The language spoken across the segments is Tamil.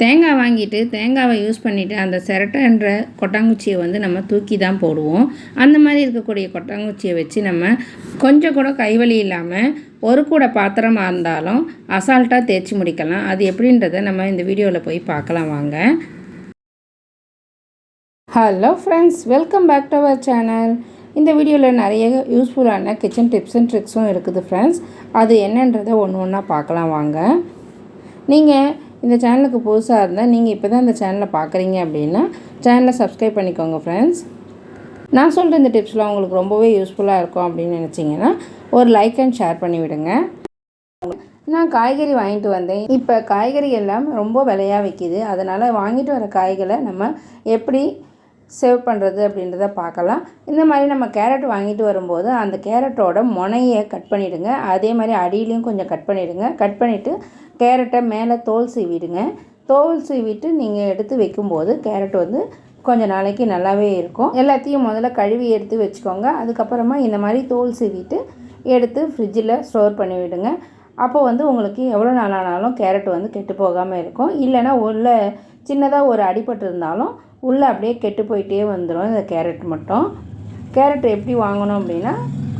தேங்காய் வாங்கிட்டு தேங்காவை யூஸ் பண்ணிவிட்டு அந்த சிரட்டைன்ற கொட்டாங்குச்சியை வந்து நம்ம தூக்கி தான் போடுவோம். அந்த மாதிரி இருக்கக்கூடிய கொட்டாங்குச்சியை வச்சு நம்ம கொஞ்சம் கூட கைவலி இல்லாமல் ஒரு கூட பாத்திரமாக இருந்தாலும் அசால்ட்டாக தேய்ச்சி முடிக்கலாம். அது எப்படின்றத நம்ம இந்த வீடியோவில் போய் பார்க்கலாம் வாங்க. Hello friends welcome back to our channel இந்த வீடியோவில் நிறைய யூஸ்ஃபுல்லான கிச்சன் டிப்ஸ் அண்ட் ட்ரிக்ஸும் இருக்குது ஃப்ரெண்ட்ஸ் அது என்னன்றதை ஒன்று ஒன்றா பார்க்கலாம் வாங்க. நீங்கள் இந்த சேனலுக்கு புதுசாக இருந்தால் நீங்கள் இப்போ தான் இந்த சேனலை பார்க்குறீங்க அப்படின்னா சேனலை சப்ஸ்கிரைப் பண்ணிக்கோங்க ஃப்ரெண்ட்ஸ் நான் சொல்கிற இந்த டிப்ஸ்லாம் உங்களுக்கு ரொம்பவே யூஸ்ஃபுல்லாக இருக்கும் அப்படின்னு நினச்சிங்கன்னா ஒரு லைக் அண்ட் ஷேர் பண்ணிவிடுங்க நான் காய்கறி வாங்கிட்டு வந்தேன். இப்போ காய்கறி எல்லாம் ரொம்ப விலையாக விற்கிது அதனால் வாங்கிட்டு வர காய்களை நம்ம எப்படி சேவ் பண்ணுறது அப்படின்றத பார்க்கலாம். இந்த மாதிரி நம்ம கேரட் வாங்கிட்டு வரும்போது அந்த கேரட்டோட முனையை கட் பண்ணிவிடுங்க அதே மாதிரி அடியிலையும் கொஞ்சம் கட் பண்ணிவிடுங்க கட் பண்ணிவிட்டு கேரட்டை மேலே தோல் சீவிடுங்க. தோல் சீவிட்டு நீங்கள் எடுத்து வைக்கும்போது கேரட் வந்து கொஞ்சம் நாளைக்கு நல்லாவே இருக்கும். எல்லாத்தையும் முதல்ல கழுவி எடுத்து வச்சுக்கோங்க. அதுக்கப்புறமா இந்த மாதிரி தோல் சீவிட்டு எடுத்து ஃப்ரிட்ஜில் ஸ்டோர் பண்ணி விடுங்க. அப்போ வந்து உங்களுக்கு எவ்வளோ நாள் ஆனாலும் கேரட் வந்து கெட்டு போகாமல் இருக்கும். இல்லைன்னா உள்ள சின்னதாக ஒரு அடிபட்டு இருந்தாலும் உள்ளே அப்படியே கெட்டு போயிட்டே வந்துடும் இந்த கேரட் மட்டும். கேரட் எப்படி வாங்கணும் அப்படின்னா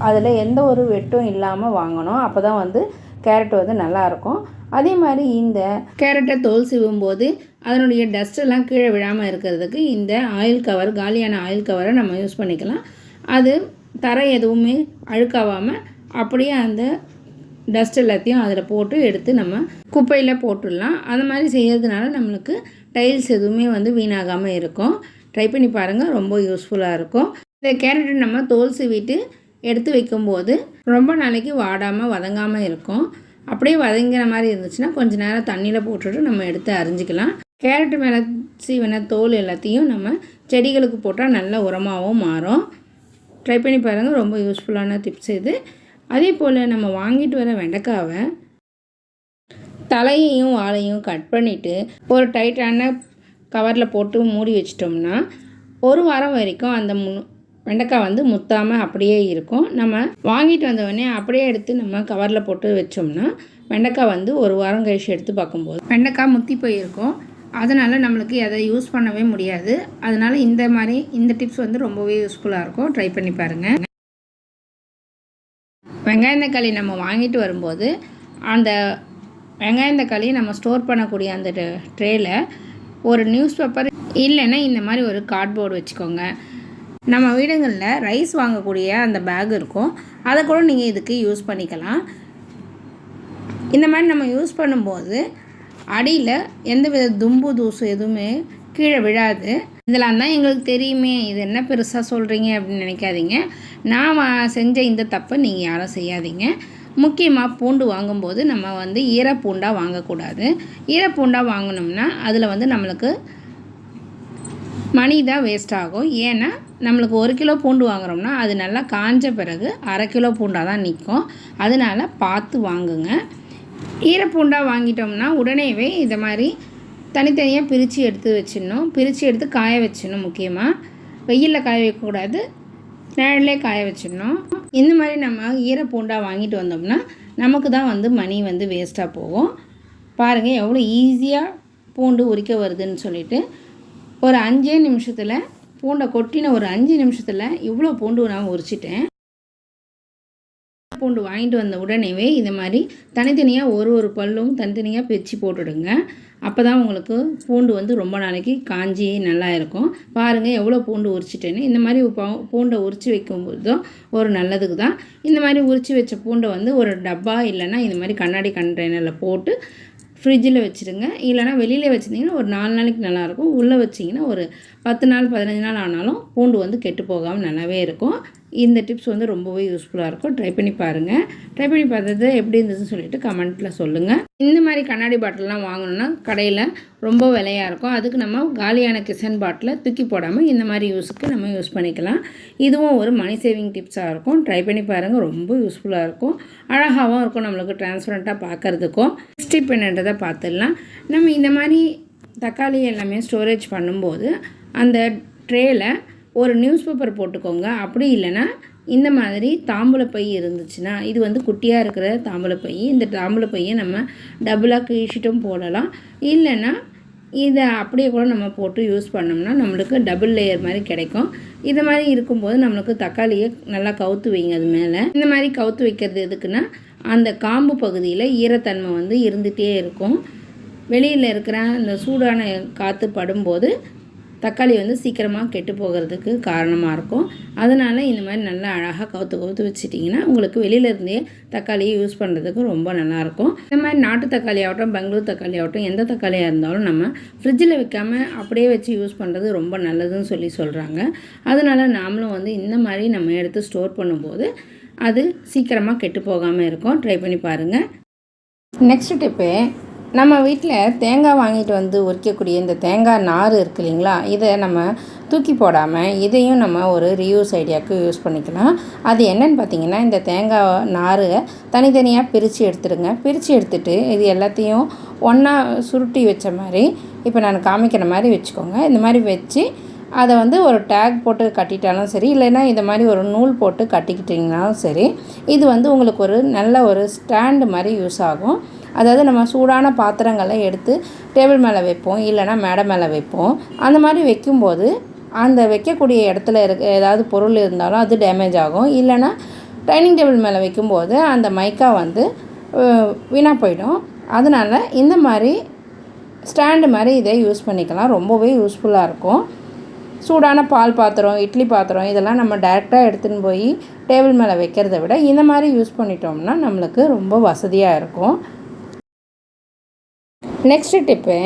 அதில் எந்த ஒரு வெட்டும் இல்லாமல் வாங்கணும். அப்போ தான் வந்து கேரட் வந்து நல்லாயிருக்கும். அதே மாதிரி இந்த கேரட்டை தோல் சீவும் போது அதனுடைய டஸ்ட்டெல்லாம் கீழே விழாமல் இருக்கிறதுக்கு இந்த ஆயில் கவர் காலியான ஆயில் கவரை நம்ம யூஸ் பண்ணிக்கலாம். அது தரை எதுவுமே அழுக்காவாமல் அப்படியே அந்த டஸ்ட் எல்லாத்தையும் அதில் போட்டு எடுத்து நம்ம குப்பையில் போட்டுடலாம். அந்த மாதிரி செய்கிறதுனால நம்மளுக்கு டைல்ஸ் எதுவுமே வந்து வீணாகாமல் இருக்கும். ட்ரை பண்ணி பாருங்கள் ரொம்ப யூஸ்ஃபுல்லாக இருக்கும். இந்த கேரட்டை நம்ம தோல் சீவிட்டு எடுத்து வைக்கும்போது ரொம்ப நாளைக்கு வாடாமல் வதங்காமல் இருக்கும். அப்படியே வதங்கிற மாதிரி இருந்துச்சுன்னா கொஞ்சம் நேரம் தண்ணியில் போட்டுட்டு நம்ம எடுத்து அரிஞ்சிக்கலாம். கேரட் மேலே சீவன தோல் எல்லாத்தையும் நம்ம செடிகளுக்கு போட்டால் நல்ல உரமாகவும் மாறும். ட்ரை பண்ணி பாருங்கள் ரொம்ப யூஸ்ஃபுல்லான டிப்ஸ் இது. அதே போல் நம்ம வாங்கிட்டு வர வெண்டைக்காவை தலையையும் வாழையும் கட் பண்ணிவிட்டு ஒரு டைட்டான கவரில் போட்டு மூடி வச்சிட்டோம்னா ஒரு வாரம் வரைக்கும் அந்த மு வெண்டைக்காய் வந்து முத்தாமல் அப்படியே இருக்கும். நம்ம வாங்கிட்டு வந்தவொடனே அப்படியே எடுத்து நம்ம கவரில் போட்டு வச்சோம்னா வெண்டைக்காய் வந்து ஒரு வாரம் கழிச்சு எடுத்து பார்க்கும்போது வெண்டைக்காய் முத்தி போயிருக்கும். அதனால் நம்மளுக்கு அதை யூஸ் பண்ணவே முடியாது. அதனால் இந்த மாதிரி இந்த டிப்ஸ் வந்து ரொம்பவே யூஸ்ஃபுல்லாக இருக்கும். ட்ரை பண்ணி பாருங்கள் வெங்காயத்தக்காளி நம்ம வாங்கிட்டு வரும்போது அந்த வெங்காயத்தக்காளி நம்ம ஸ்டோர் பண்ணக்கூடிய அந்த ட்ரேயில் ஒரு நியூஸ் பேப்பர் இல்லைன்னா இந்த மாதிரி ஒரு கார்ட்போர்டு வச்சுக்கோங்க. நம்ம வீடுங்களில் ரைஸ் வாங்கக்கூடிய அந்த பேக் இருக்கும். அதை கூட நீங்கள் இதுக்கு யூஸ் பண்ணிக்கலாம். இந்த மாதிரி நம்ம யூஸ் பண்ணும்போது அடியில் எந்த வித தும்பு தூசு எதுவுமே கீழே விழாது. இதெல்லாம் தான் எங்களுக்கு தெரியுமே. இது என்ன பெருசாக சொல்கிறீங்க அப்படின்னு நினைக்காதீங்க. நான் செஞ்ச இந்த தப்பை நீங்கள் யாரும் செய்யாதீங்க. முக்கியமாக பூண்டு வாங்கும்போது நம்ம வந்து ஈரப்பூண்டாக வாங்கக்கூடாது. ஈரப்பூண்டாக வாங்கினோம்னா அதில் வந்து நம்மளுக்கு மணி தான் வேஸ்ட் ஆகும். ஏன்னா நம்மளுக்கு ஒரு கிலோ பூண்டு வாங்குகிறோம்னா அது நல்லா காஞ்ச பிறகு அரை கிலோ பூண்டாக தான் நிற்கும். அதனால் பார்த்து வாங்குங்க. ஈரப்பூண்டாக வாங்கிட்டோம்னா உடனேவே இதை மாதிரி தனித்தனியாக பிரித்து எடுத்து வச்சிடணும். பிரித்து எடுத்து காய வச்சிடணும் முக்கியமாக வெயிலில் காய வைக்கக்கூடாது. நிழலே காய வச்சிடணும். இந்த மாதிரி நம்ம ஈரப்பூண்டாக வாங்கிட்டு வந்தோம்னா நமக்கு தான் வந்து மணி வந்து வேஸ்ட்டாக போகும். பாருங்கள் எவ்வளோ ஈஸியாக பூண்டு உரிக்க வருதுன்னு சொல்லிட்டு ஒரு அஞ்சே நிமிஷத்தில் பூண்டை கொட்டின ஒரு அஞ்சு நிமிஷத்தில் இவ்வளோ பூண்டு நான் உரிச்சிட்டேன். பூண்டு வாங்கிட்டு வந்த உடனேவே இதை மாதிரி தனித்தனியாக ஒரு ஒரு பல்லும் தனித்தனியாக பிரித்து போட்டுடுங்க. அப்போ தான் உங்களுக்கு பூண்டு வந்து ரொம்ப நாளைக்கு காஞ்சி நல்லா இருக்கும். பாருங்கள் எவ்வளோ பூண்டு உரிச்சிட்டேன்னு. இந்த மாதிரி பூண்டை உரித்து வைக்கும்போதும் ஒரு நல்லதுக்கு தான். இந்த மாதிரி உரித்து வச்ச பூண்டை வந்து ஒரு டப்பா இல்லைன்னா இந்த மாதிரி கண்ணாடி கண்டெய்னரில் போட்டு ஃப்ரிட்ஜில் வச்சுருங்க இல்லைனா வெளியில் வச்சுருந்தீங்கன்னா ஒரு நாலு நாளைக்கு நல்லாயிருக்கும் உள்ளே வச்சிங்கன்னா ஒரு பத்து நாள் பதினஞ்சு நாள் ஆனாலும் பூண்டு வந்து கெட்டு போகாமல் நல்லாவே இருக்கும். இந்த டிப்ஸ் வந்து ரொம்பவே யூஸ்ஃபுல்லாக இருக்கும். ட்ரை பண்ணி பாருங்கள் ட்ரை பண்ணி பார்த்தது எப்படி இருந்ததுன்னு சொல்லிட்டு கமெண்ட்டில் சொல்லுங்கள் இந்த மாதிரி கண்ணாடி பாட்டிலெலாம் வாங்கணுன்னா கடையில் ரொம்ப விலையாக இருக்கும். அதுக்கு நம்ம காலியான கிச்சன் பாட்டிலை தூக்கி போடாமல் இந்த மாதிரி யூஸுக்கு நம்ம யூஸ் பண்ணிக்கலாம். இதுவும் ஒரு மணி சேவிங் டிப்ஸாக இருக்கும். ட்ரை பண்ணி பாருங்கள் ரொம்ப யூஸ்ஃபுல்லாக இருக்கும். அழகாகவும் இருக்கும் நம்மளுக்கு டிரான்ஸ்பரண்ட்டாக பார்க்குறதுக்கும் ஸ்டிப் என்னன்றதை பார்த்துடலாம் நம்ம இந்த மாதிரி தக்காளி எல்லாமே ஸ்டோரேஜ் பண்ணும்போது அந்த ட்ரேயில் ஒரு நியூஸ் பேப்பர் போட்டுக்கோங்க. அப்படி இல்லைன்னா இந்த மாதிரி தாம்பூல பை இருந்துச்சுன்னா இது வந்து குட்டியாக இருக்கிற தாம்பூல பை. இந்த தாம்பூல பையை நம்ம டபுளாக கிழிச்சிட்டும் போடலாம். இல்லைன்னா இதை அப்படியே கூட நம்ம போட்டு யூஸ் பண்ணோம்னா நம்மளுக்கு டபுள் லேயர் மாதிரி கிடைக்கும். இது மாதிரி இருக்கும்போது நம்மளுக்கு தக்காளியை நல்லா கவுத்து வைங்க அது மேலே. இந்த மாதிரி கவுத்து வைக்கிறது எதுக்குன்னா அந்த காம்பு பகுதியில் ஈரத்தன்மை வந்து இருந்துகிட்டே இருக்கும். வெளியில் இருக்கிற அந்த சூடான காற்று படும்போது தக்காளி வந்து சீக்கிரமாக கெட்டு போகிறதுக்கு காரணமாக இருக்கும். அதனால் இந்த மாதிரி நல்லா அழகாக கவுத்து கவுத்து வச்சிட்டிங்கன்னா உங்களுக்கு வெளியிலேருந்தே தக்காளியை யூஸ் பண்ணுறதுக்கு ரொம்ப நல்லாயிருக்கும் இந்த மாதிரி நாட்டு தக்காளி ஆகட்டும் பெங்களூர் தக்காளி ஆகட்டும் எந்த தக்காளியாக இருந்தாலும் நம்ம ஃப்ரிட்ஜில் வைக்காமல் அப்படியே வச்சு யூஸ் பண்ணுறது ரொம்ப நல்லதுன்னு சொல்லி சொல்கிறாங்க அதனால் நாமளும் வந்து இந்த மாதிரி நம்ம எடுத்து ஸ்டோர் பண்ணும்போது அது சீக்கிரமாக கெட்டு போகாமல் இருக்கும். ட்ரை பண்ணி பாருங்கள் நெக்ஸ்ட் டிப்பு நம்ம வீட்டில் தேங்காய் வாங்கிட்டு வந்து உரிக்கக்கூடிய இந்த தேங்காய் நார் இருக்கு இல்லைங்களா? இதை நம்ம தூக்கி போடாமல் இதையும் நம்ம ஒரு ரியூஸ் ஐடியாவுக்கு யூஸ் பண்ணிக்கலாம். அது என்னன்னு பார்த்தீங்கன்னா இந்த தேங்காய் நாரை தனித்தனியாக பிரித்து எடுத்துடுங்க. பிரித்து எடுத்துட்டு இது எல்லாத்தையும் ஒன்றா சுருட்டி வச்ச மாதிரி இப்போ நான் காமிக்கிற மாதிரி வச்சுக்கோங்க. இந்த மாதிரி வச்சு அதை வந்து ஒரு டேக் போட்டு கட்டிட்டாலும் சரி இல்லைன்னா இந்த மாதிரி ஒரு நூல் போட்டு கட்டிக்கிட்டிங்கனாலும் சரி இது வந்து உங்களுக்கு ஒரு நல்ல ஒரு ஸ்டாண்டு மாதிரி யூஸ் ஆகும். அதாவது நம்ம சூடான பாத்திரங்களை எடுத்து டேபிள் மேலே வைப்போம் இல்லைன்னா மேடை மேலே வைப்போம். அந்த மாதிரி வைக்கும்போது அந்த வைக்கக்கூடிய இடத்துல இருக்க ஏதாவது பொருள் இருந்தாலும் அது டேமேஜ் ஆகும். இல்லைன்னா டைனிங் டேபிள் மேலே வைக்கும்போது அந்த மைக்கா வந்து வீணாக போயிடும். அதனால் இந்த மாதிரி ஸ்டாண்டு மாதிரி இதை யூஸ் பண்ணிக்கலாம். ரொம்பவே யூஸ்ஃபுல்லாக இருக்கும். சூடான பால் பாத்திரம் இட்லி பாத்திரம் இதெல்லாம் நம்ம டேரெக்டாக எடுத்துன்னு போய் டேபிள் மேலே வைக்கிறத விட இந்த மாதிரி யூஸ் பண்ணிட்டோம்னா நம்மளுக்கு ரொம்ப வசதியாக இருக்கும். நெக்ஸ்ட்டு டிப்பு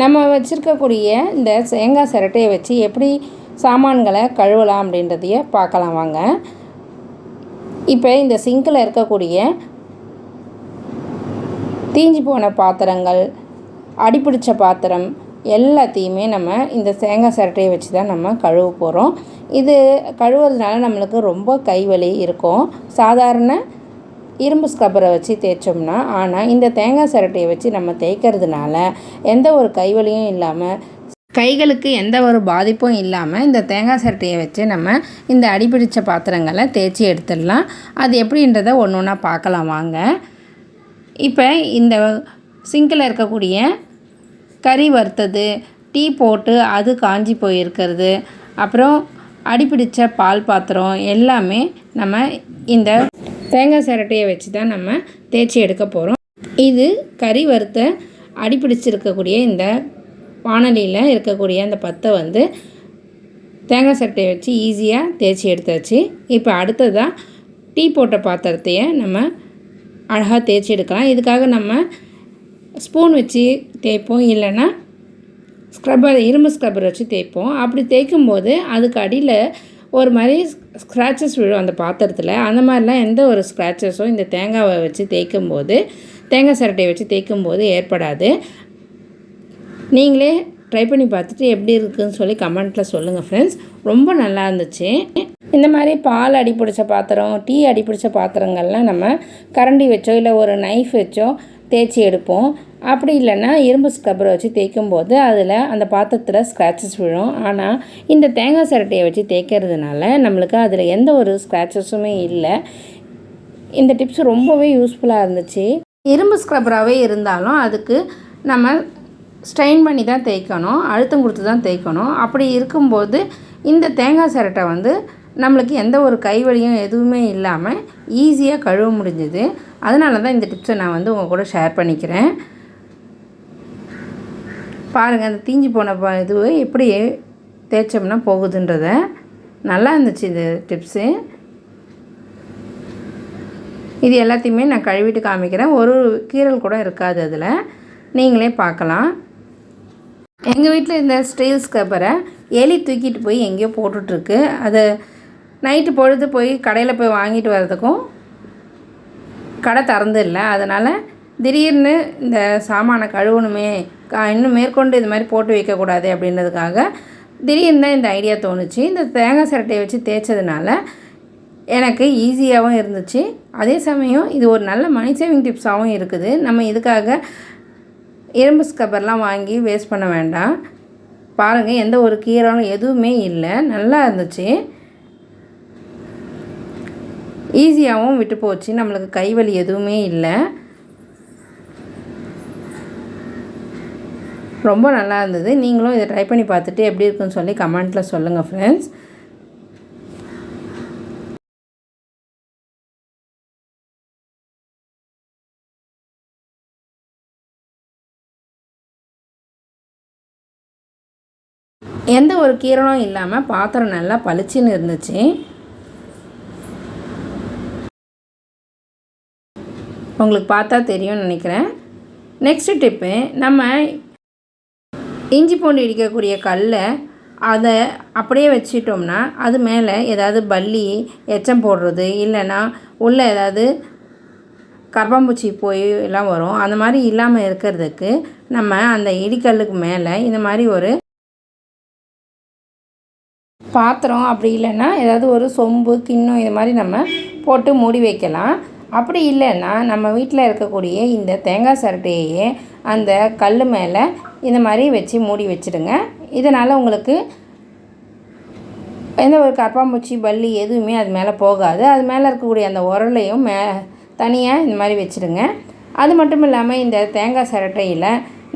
நம்ம வச்சுருக்கக்கூடிய இந்த தேங்காய் சிரட்டையை வச்சு எப்படி சாமான்களை கழுவலாம் அப்படின்றதைய பார்க்கலாம் வாங்க. இப்போ இந்த சிங்கில் இருக்கக்கூடிய தீஞ்சு போன பாத்திரங்கள் அடிப்பிடிச்ச பாத்திரம் எல்லாத்தையுமே நம்ம இந்த தேங்காய் சிரட்டையை வச்சு தான் நம்ம கழுவ போகிறோம் இது கழுவுறதுனால நம்மளுக்கு ரொம்ப கைவலி இருக்கும். சாதாரண இரும்பு ஸ்க்ரப்பரை வச்சு தேய்ச்சோம்னா ஆனால் இந்த தேங்காய் சிரட்டையை வச்சு நம்ம தேய்க்கிறதுனால எந்த ஒரு கைவலியும் இல்லாமல் கைகளுக்கு எந்த ஒரு பாதிப்பும் இல்லாமல் இந்த தேங்காய் சிரட்டையை வச்சு நம்ம இந்த அடிப்பிடிச்ச பாத்திரங்களை தேய்ச்சி எடுத்துடலாம். அது எப்படின்றத ஒன்று ஒன்றா பார்க்கலாம் வாங்க. இப்போ இந்த சிங்கில் இருக்கக்கூடிய கறி வறுத்தது டீ போட்டு அது காஞ்சி போயிருக்கிறது அப்புறம் அடிப்பிடிச்ச பால் பாத்திரம் எல்லாமே நம்ம இந்த தேங்காய் சிரட்டையை வச்சு தான் நம்ம தேய்ச்சி எடுக்க போகிறோம் இது கறி வறுத்த அடிப்பிடிச்சிருக்கக்கூடிய இந்த வானலியில் இருக்கக்கூடிய அந்த பத்தை வந்து தேங்காய் சட்டையை வச்சு ஈஸியாக தேய்ச்சி எடுத்தாச்சு. இப்போ அடுத்ததாக டீ போட்ட பாத்திரத்தையே நம்ம அழகாக தேய்ச்சி எடுக்கலாம். இதுக்காக நம்ம ஸ்பூன் வச்சு தேய்ப்போம். இல்லைன்னா ஸ்க்ரப்பர் இரும்பு ஸ்க்ரப்பர் வச்சு தேய்ப்போம். அப்படி தேய்க்கும் போது அதுக்கு அடியில் ஒரு மாதிரி ஸ்க்ராச்சஸ் விழும் அந்த பாத்திரத்தில். அந்த மாதிரிலாம் எந்த ஒரு ஸ்க்ராச்சஸும் இந்த தேங்காவை வச்சு தேய்க்கும் போது தேங்காய் சரட்டையை வச்சு தேய்க்கும் போது ஏற்படாது. நீங்களே ட்ரை பண்ணி பார்த்துட்டு எப்படி இருக்குதுன்னு சொல்லி கமெண்ட்டில் சொல்லுங்கள் ஃப்ரெண்ட்ஸ் ரொம்ப நல்லா இருந்துச்சு. இந்த மாதிரி பால் அடி பிடிச்ச பாத்திரம் டீ அடி பிடிச்ச பாத்திரங்கள்லாம் நம்ம கரண்டி வச்சோ இல்லை ஒரு நைஃப் வச்சோ தேய்ச்சி எடுப்போம். அப்படி இல்லைன்னா இரும்பு ஸ்க்ரப்பரை வச்சு தேய்க்கும் போது அதில் அந்த பாத்திரத்தில் ஸ்க்ராச்சஸ் விழும். ஆனால் இந்த தேங்காய் சிரட்டையை வச்சு தேய்க்கிறதுனால நம்மளுக்கு அதில் எந்த ஒரு ஸ்க்ராச்சஸுமே இல்லை. இந்த டிப்ஸ் ரொம்பவே யூஸ்ஃபுல்லாக இருந்துச்சு. இரும்பு ஸ்க்ரப்பராகவே இருந்தாலும் அதுக்கு நம்ம ஸ்ட்ரெயின் பண்ணி தான் தேய்க்கணும் அழுத்தம் கொடுத்து தான் தேய்க்கணும். அப்படி இருக்கும்போது இந்த தேங்காய் சிரட்டை வந்து நம்மளுக்கு எந்த ஒரு கைவலியும் எதுவுமே இல்லாமல் ஈஸியாக கழுவ முடிஞ்சுது. அதனால தான் இந்த டிப்ஸை நான் வந்து உங்கள் கூட ஷேர் பண்ணிக்கிறேன். பாருங்கள் அந்த தீஞ்சு போன இது எப்படி தேய்ச்சோம்னா போகுதுன்றத. நல்லா இருந்துச்சு இது டிப்ஸு இது எல்லாத்தையுமே நான் கழுவிட்டு காமிக்கிறேன். ஒரு கீரல் கூட இருக்காது அதில். நீங்களே பார்க்கலாம். எங்கள் வீட்டில் இந்த ஸ்டீல் ஸ்கப்பரை எலி தூக்கிட்டு போய் எங்கேயோ போட்டுட்ருக்கு. அதை நைட்டு பொழுது போய் கடையில் போய் வாங்கிட்டு வர்றதுக்கும் கடை திறந்து இல்லை. அதனால் திடீர்னு இந்த சாமானை கழுவணுமே இன்னும் மேற்கொண்டு இது மாதிரி போட்டு வைக்கக்கூடாது அப்படின்றதுக்காக திடீர்னு தான் இந்த ஐடியா தோணுச்சு. இந்த தேங்காய் சிரட்டையை வச்சு தேய்ச்சதுனால எனக்கு ஈஸியாகவும் இருந்துச்சு. அதே சமயம் இது ஒரு நல்ல மணி சேவிங் டிப்ஸாகவும் இருக்குது. நம்ம இதுக்காக இரும்பு ஸ்கப்பர்லாம் வாங்கி வேஸ்ட் பண்ண வேண்டாம். பாருங்கள் எந்த ஒரு கீரலும் எதுவுமே இல்லை. நல்லா இருந்துச்சு. ஈஸியாகவும் விட்டு போச்சு. நம்மளுக்கு கைவலி எதுவுமே இல்லை. ரொம்ப நல்லா இருந்தது. நீங்களும் இதை ட்ரை பண்ணி பார்த்துட்டு எப்படி இருக்குன்னு சொல்லி கமெண்ட்டில் சொல்லுங்கள் ஃப்ரெண்ட்ஸ் எந்த ஒரு கீரலும் இல்லாமல் பாத்திரம் நல்லா பளிச்சுன்னு இருந்துச்சு. உங்களுக்கு பார்த்தா தெரியும்னு நினைக்கிறேன். நெக்ஸ்ட் டிப்பு நம்ம இஞ்சி பூண்டு இடிக்கக்கூடிய கல்லை அதை அப்படியே வச்சிட்டோம்னா அது மேலே ஏதாவது பல்லி எச்சம் போடுறது இல்லைன்னா உள்ளே ஏதாவது கர்ப்பாம்பூச்சி போய் எல்லாம் வரும். அந்த மாதிரி இல்லாமல் இருக்கிறதுக்கு நம்ம அந்த இடிக்கல்லுக்கு மேலே இந்த மாதிரி ஒரு பாத்திரம் அப்படி இல்லைன்னா ஏதாவது ஒரு சொம்பு கிண்ணம் இது மாதிரி நம்ம போட்டு மூடி வைக்கலாம். அப்படி இல்லைன்னா நம்ம வீட்டில் இருக்கக்கூடிய இந்த தேங்காய் சரட்டையே அந்த கல் மேலே இந்த மாதிரி வச்சு மூடி வச்சுடுங்க. இதனால் உங்களுக்கு எந்த ஒரு கரப்பாம்பூச்சி பல்லி எதுவுமே அது மேலே போகாது. அது மேலே இருக்கக்கூடிய அந்த உரலையும் மே தனியாக இந்த மாதிரி வச்சுடுங்க. அது மட்டும் இல்லாமல் இந்த தேங்காய் சரட்டையில்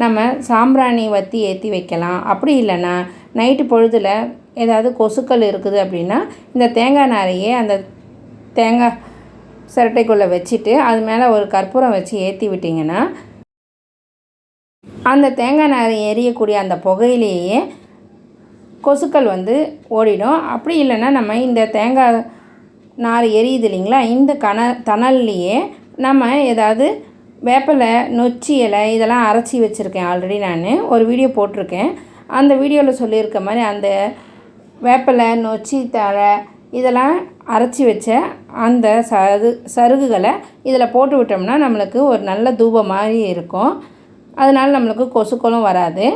நம்ம சாம்பிராணி வத்தி ஏற்றி வைக்கலாம். அப்படி இல்லைன்னா நைட்டு பொழுதில் ஏதாவது கொசுக்கள் இருக்குது அப்படின்னா இந்த தேங்காய் நாரையே அந்த தேங்காய் சிரட்டைக்குள்ளே வச்சுட்டு அது மேலே ஒரு கற்பூரம் வச்சு ஏற்றி விட்டிங்கன்னா அந்த தேங்காய் நாரை எரியக்கூடிய அந்த புகையிலேயே கொசுக்கள் வந்து ஓடிடும். அப்படி இல்லைன்னா நம்ம இந்த தேங்காய் நார் எரியுது இல்லைங்களா? இந்த கண தணல்லையே நம்ம ஏதாவது வேப்பிலை நொச்சி இலை இதெல்லாம் அரைச்சி வச்சுருக்கேன். ஆல்ரெடி நான் ஒரு வீடியோ போட்டிருக்கேன். அந்த வீடியோவில் சொல்லியிருக்க மாதிரி அந்த வேப்பிலை நொச்சி தழை இதெல்லாம் அரைச்சி வச்ச அந்த சரு சருகுகளை இதில் போட்டு விட்டோம்னா நம்மளுக்கு ஒரு நல்ல தூபம் மாதிரி இருக்கும். அதனால் நம்மளுக்கு கொசுக்களும் வராது.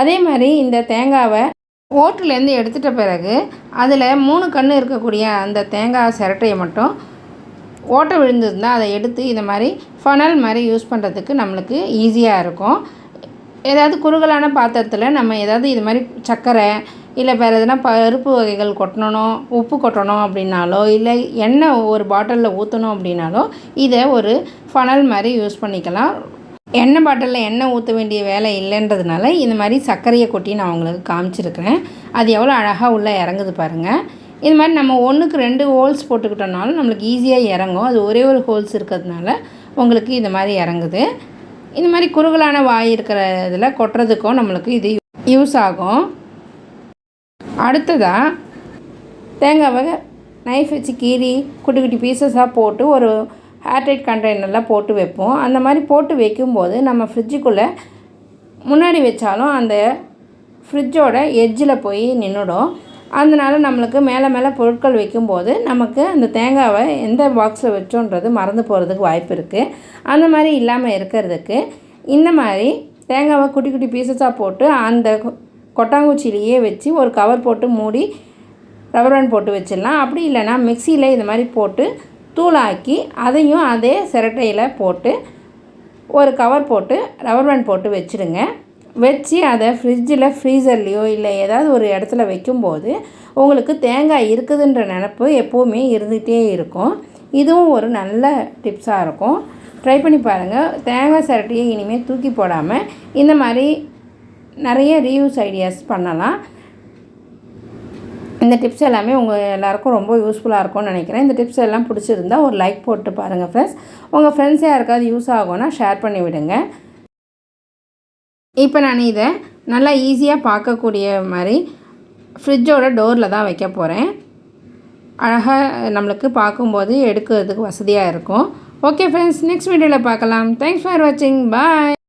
அதே மாதிரி இந்த தேங்காவை ஓட்டுலேருந்து எடுத்துட்ட பிறகு அதில் மூணு கண் இருக்கக்கூடிய அந்த தேங்காய் சிரட்டையை மட்டும் ஓட்டை விழுந்ததுன்னா அதை எடுத்து இந்த மாதிரி ஃபனல் மாதிரி யூஸ் பண்ணுறதுக்கு நம்மளுக்கு ஈஸியாக இருக்கும். ஏதாவது குறுகலான பாத்திரத்தில் நம்ம ஏதாவது இது மாதிரி சர்க்கரை இல்லை வேறு எதனா பருப்பு வகைகள் கொட்டணும் உப்பு கொட்டணும் அப்படின்னாலோ இல்லை எண்ணெய் ஒரு பாட்டிலில் ஊற்றணும் அப்படின்னாலோ இதை ஒரு ஃபனல் மாதிரி யூஸ் பண்ணிக்கலாம். எண்ணெய் பாட்டிலில் எண்ணெய் ஊற்ற வேண்டிய வேலை இல்லைன்றதுனால இந்த மாதிரி சர்க்கரையை கொட்டி நான் உங்களுக்கு காமிச்சிருக்கிறேன். அது எவ்வளோ அழகாக உள்ளே இறங்குது பாருங்கள் இது மாதிரி நம்ம ஒன்றுக்கு ரெண்டு ஹோல்ஸ் போட்டுக்கிட்டோம்னாலும் நம்மளுக்கு ஈஸியாக இறங்கும். அது ஒரே ஒரு ஹோல்ஸ் இருக்கிறதுனால உங்களுக்கு இந்த மாதிரி இறங்குது. இந்த மாதிரி குறுகலான வாய் இருக்கிற இதில் கொட்டுறதுக்கும் நம்மளுக்கு இது யூஸ் ஆகும். அடுத்ததாக தேங்காவை நைஃப் வச்சு கீறி குட்டி குட்டி பீசஸாக போட்டு ஒரு ஏர்டைட் கண்டெய்னரில் போட்டு வைப்போம். அந்த மாதிரி போட்டு வைக்கும்போது நம்ம ஃப்ரிட்ஜுக்குள்ளே முன்னாடி வச்சாலும் அந்த ஃப்ரிட்ஜோட எட்ஜில் போய் நின்றுடும் அதனால் நம்மளுக்கு மேலே மேலே பொருட்கள் வைக்கும்போது நமக்கு அந்த தேங்காவை எந்த பாக்ஸில் வச்சோன்றது மறந்து போகிறதுக்கு வாய்ப்பு இருக்குது அந்த மாதிரி இல்லாமல் இருக்கிறதுக்கு இந்த மாதிரி தேங்காவை குட்டி குட்டி பீசஸாக போட்டு அந்த கொட்டாங்குச்சியிலேயே வச்சு ஒரு கவர் போட்டு மூடி ரப்பர் பேண்ட் போட்டு வச்சிடலாம். அப்படி இல்லைனா மிக்சியில் இது மாதிரி போட்டு தூளாக்கி அதையும் அதே சிரட்டையில் போட்டு ஒரு கவர் போட்டு ரப்பர் பேண்ட் போட்டு வச்சுடுங்க. வச்சு அதை ஃப்ரிட்ஜில் ஃப்ரீசர்லேயோ இல்லை ஏதாவது ஒரு இடத்துல வைக்கும்போது உங்களுக்கு தேங்காய் இருக்குதுன்ற நினப்பு எப்போவுமே இருந்துகிட்டே இருக்கும். இதுவும் ஒரு நல்ல டிப்ஸாக இருக்கும். ட்ரை பண்ணி பாருங்கள் தேங்காய் சிரட்டையை இனிமேல் தூக்கி போடாமல் இந்த மாதிரி நிறைய ரீயூஸ் ஐடியாஸ் பண்ணலாம். இந்த டிப்ஸ் எல்லாமே உங்கள் எல்லாருக்கும் ரொம்ப யூஸ்ஃபுல்லாக இருக்கும்னு நினைக்கிறேன். இந்த டிப்ஸ் எல்லாம் பிடிச்சிருந்தா ஒரு லைக் போட்டு பாருங்கள் ஃப்ரெண்ட்ஸ் உங்கள் ஃப்ரெண்ட்ஸ் யாருக்காவது யூஸ் ஆகும்னா ஷேர் பண்ணி விடுங்க. இப்போ நான் இதை நல்லா ஈஸியாக பார்க்கக்கூடிய மாதிரி ஃப்ரிட்ஜோட டோரில் தான் வைக்க போகிறேன் அழகாக நம்மளுக்கு பார்க்கும்போது எடுக்கிறதுக்கு வசதியாக இருக்கும். ஓகே ஃப்ரெண்ட்ஸ் நெக்ஸ்ட் வீடியோவில் பார்க்கலாம். தேங்க்ஸ் ஃபார் வாட்சிங் பாய்